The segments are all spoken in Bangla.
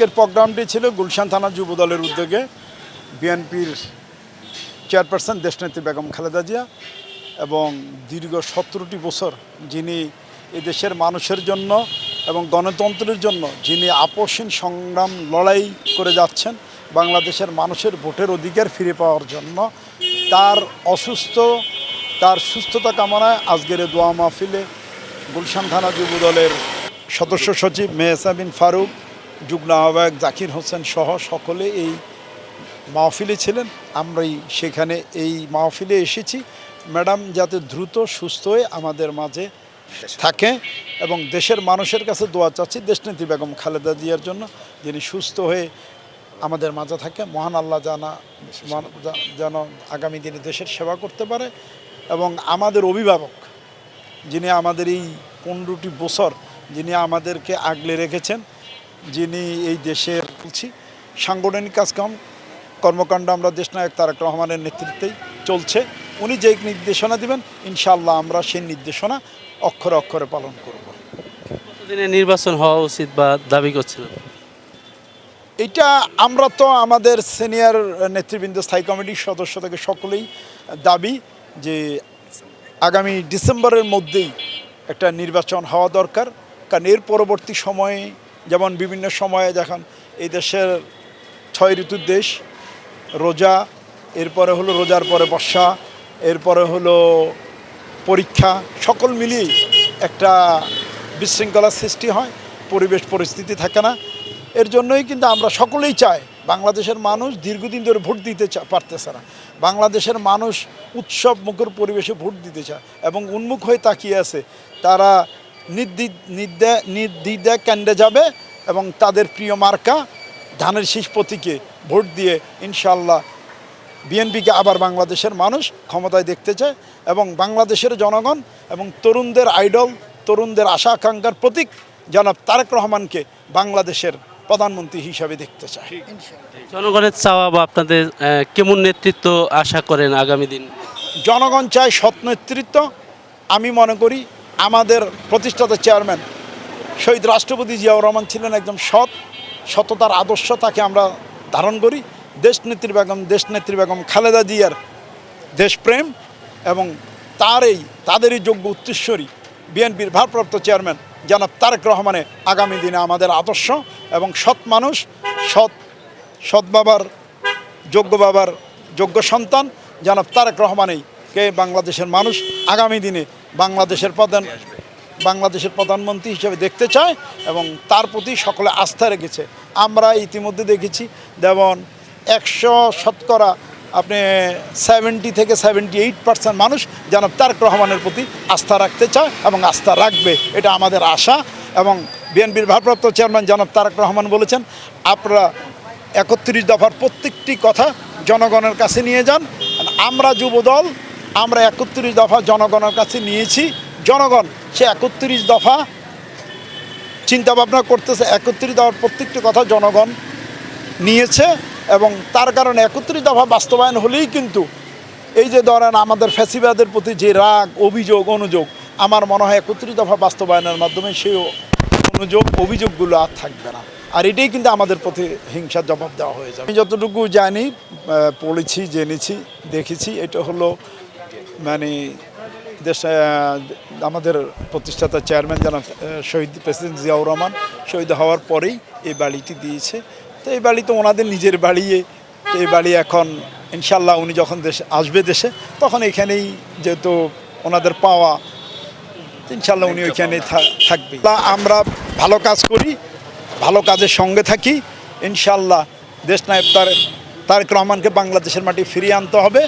আজকের প্রোগ্রামটি ছিল গুলশান থানা যুব দলের উদ্যোগে। বিএনপির চেয়ারপারসন দেশনেত্রী বেগম খালেদা জিয়া এবং দীর্ঘ সতেরোটি বছর যিনি দেশের মানুষের জন্য এবং গণতন্ত্রের জন্য যিনি আপসীন সংগ্রাম লড়াই করে যাচ্ছেন, বাংলাদেশের মানুষের ভোটের অধিকার ফিরে পাওয়ার জন্য, তার অসুস্থ, তার সুস্থতা কামনায় আজকের দোয়া মাহফিলে গুলশান থানা যুব দলের সদস্য সচিব মেহসা বিন ফারুক যুগ্ম আহ্বায়ক জাকির হোসেন সহ সকলে এই মাহফিলে ছিলেন। আমরাই সেখানে এই মাহফিলে এসেছি। ম্যাডাম যাতে দ্রুত সুস্থ হয়ে আমাদের মাঝে থাকে এবং দেশের মানুষের কাছে দোয়া চাচ্ছি দেশনেত্রী বেগম খালেদা জিয়ার জন্য, যিনি সুস্থ হয়ে আমাদের মাঝে থাকে। মহান আল্লাহ জানা যেন আগামী দিনে দেশের সেবা করতে পারে এবং আমাদের অভিভাবক, যিনি আমাদের এই পনেরোটি বছর, যিনি আমাদেরকে আগলে রেখেছেন যিনি এই দেশের বলছি সাংগঠনিক কাজকাম কর্মকাণ্ড আমরা দেশনায়ক তারেক রহমানের নেতৃত্বেই চলছে। উনি যেই নির্দেশনা দিবেন ইনশাল্লাহ আমরা সেই নির্দেশনা অক্ষরে অক্ষরে পালন করব। দিনে নির্বাচন হওয়া উচিত বা দাবি করছিল এটা আমরা তো আমাদের সিনিয়র নেতৃবৃন্দ স্থায়ী কমিটির সদস্য থেকে সকলেই দাবি যে আগামী ডিসেম্বরের মধ্যেই একটা নির্বাচন হওয়া দরকার। কারণ এর পরবর্তী সময়ে যেমন বিভিন্ন সময়ে যখন এই দেশের ছয় ঋতুর দেশ, রোজা, এরপরে হলো রোজার পরে বর্ষা, এরপরে হলো পরীক্ষা, সকল মিলিয়েই একটা বিশৃঙ্খলার সৃষ্টি হয়, পরিবেশ পরিস্থিতি থাকে না। এর জন্যই কিন্তু আমরা সকলেই চাই বাংলাদেশের মানুষ দীর্ঘদিন ধরে ভোট দিতে পারতেছে না। বাংলাদেশের মানুষ উৎসব মুখর পরিবেশে ভোট দিতে চায় এবং উন্মুখ হয়ে তাকিয়ে আছে। তারা নির্দ্বিধা কেন্দ্রে যাবে এবং তাদের প্রিয় মার্কা ধানের শীষ প্রতীকে ভোট দিয়ে ইনশাল্লাহ বিএনপিকে আবার বাংলাদেশের মানুষ ক্ষমতায় দেখতে চায় এবং বাংলাদেশের জনগণ এবং তরুণদের আইডল তরুণদের আশা আকাঙ্ক্ষার প্রতীক জনাব তারেক রহমানকে বাংলাদেশের প্রধানমন্ত্রী হিসাবে দেখতে চায়। জনগণের চাওয়া বা আপনাদের কেমন নেতৃত্ব আশা করেন আগামী দিন? জনগণ চায় সৎ নেতৃত্ব। আমি মনে করি আমাদের প্রতিষ্ঠাতা চেয়ারম্যান শহীদ রাষ্ট্রপতি জিয়াউর রহমান ছিলেন একদম সৎ, সততার আদর্শ তাকে আমরা ধারণ করি। দেশনেত্রী বেগম দেশনেত্রী বেগম খালেদা জিয়ার দেশপ্রেম এবং তার এই, তাদেরই যোগ্য উত্তরস্বরী বিএনপির ভারপ্রাপ্ত চেয়ারম্যান জনাব তারেক রহমানের আগামী দিনে আমাদের আদর্শ এবং সৎ মানুষ, সৎ সৎ বাবার, যোগ্য বাবার যোগ্য সন্তান জনাব তারেক রহমানেই কে বাংলাদেশের মানুষ আগামী দিনে বাংলাদেশের প্রধান বাংলাদেশের প্রধানমন্ত্রী হিসেবে দেখতে চায় এবং তার প্রতি সকলে আস্থা রেখেছে। আমরা ইতিমধ্যে দেখেছি, যেমন একশো শতকরা আপনি সেভেন্টি থেকে সেভেন্টি এইট পার্সেন্ট মানুষ যেন তারক রহমানের প্রতি আস্থা রাখতে চায় এবং আস্থা রাখবে, এটা আমাদের আশা। এবং বিএনপির ভারপ্রাপ্ত চেয়ারম্যান জনাব তারেক রহমান বলেছেন, আপনারা একত্রিশ দফার প্রত্যেকটি কথা জনগণের কাছে নিয়ে যান। আমরা যুবদল আমরা একত্রিশ দফা জনগণের কাছে নিয়েছি। জনগণ, সে একত্রিশ দফা চিন্তা ভাবনা করতেছে, একত্রিশ দফার প্রত্যেকটি কথা জনগণ নিয়েছে এবং তার কারণে একত্রিশ দফা বাস্তবায়ন হলেই কিন্তু এই যে ধরেন আমাদের ফ্যাসিবাদের প্রতি যে রাগ, অভিযোগ, অনুযোগ, আমার মনে হয় একত্রিশ দফা বাস্তবায়নের মাধ্যমে সেই অনুযোগ, অভিযোগগুলো আর থাকবে না। আর এটাই কিন্তু আমাদের প্রতি হিংসার জবাব দেওয়া হয়ে যাবে। আমি যতটুকু জানি পড়েছি, জেনেছি, দেখেছি, এটা হলো মানে দেশে আমাদের প্রতিষ্ঠাতা চেয়ারম্যান জানা শহীদ প্রেসিডেন্ট জিয়াউর রহমান শহীদ হওয়ার পরেই এই বাড়িটি দিয়েছে। তো এই বাড়ি তো ওনাদের নিজের বাড়িয়ে তো এই বাড়ি এখন ইনশাল্লাহ উনি যখন দেশে আসবে দেশে তখন এখানেই যেহেতু ওনাদের পাওয়া ইনশাল্লাহ উনি ওইখানে থা- থাকবে। তা আমরা ভালো কাজ করি ভালো কাজের সঙ্গে থাকি ইনশাল্লাহ দেশ নায়ক তারেক তারেক রহমানকে বাংলাদেশের মাটি ফিরিয়ে আনতে হবে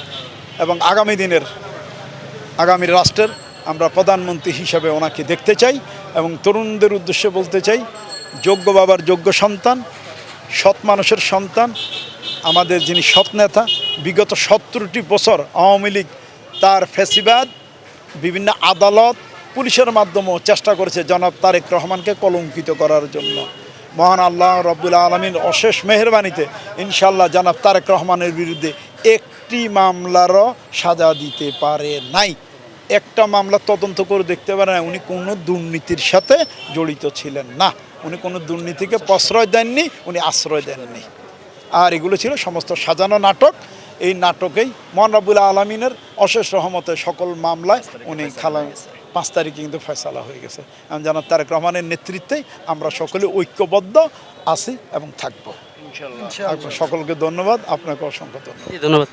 এবং আগামী দিনের আগামী রাষ্ট্রের আমরা প্রধানমন্ত্রী হিসাবে ওনাকে দেখতে চাই এবং তরুণদের উদ্দেশ্যে বলতে চাই, যোগ্য বাবার যোগ্য সন্তান, সৎ মানুষের সন্তান, আমাদের যিনি সৎ নেতা, বিগত সত্তরটি বছর আওয়ামী লীগ তার ফেসিবাদ, বিভিন্ন আদালত, পুলিশের মাধ্যমেও চেষ্টা করেছে জনাব তারেক রহমানকে কলঙ্কিত করার জন্য। মহান আল্লাহ রব্বুল আলমীর অশেষ মেহরবানিতে ইনশাল্লাহ জনাব তারেক রহমানের বিরুদ্ধে একটি মামলারও সাজা দিতে পারে নাই। একটা মামলা তদন্ত করে দেখতে পারে না উনি কোনো দুর্নীতির সাথে জড়িত ছিলেন না। উনি কোনো দুর্নীতিকে প্রশ্রয় দেননি, উনি আশ্রয় দেননি। আর এগুলো ছিল সমস্ত সাজানো নাটক। এই নাটকেই মহানবুল আলমিনের অশেষ রহমতে সকল মামলায় উনি খালা পাঁচ তারিখে কিন্তু ফয়সালা হয়ে গেছে। আমি জানাব তারেক রহমানের নেতৃত্বেই আমরা সকলে ঐক্যবদ্ধ আছি এবং থাকব। সকলকে ধন্যবাদ। আপনাকে অসংখ্য ধন্যবাদ। ধন্যবাদ।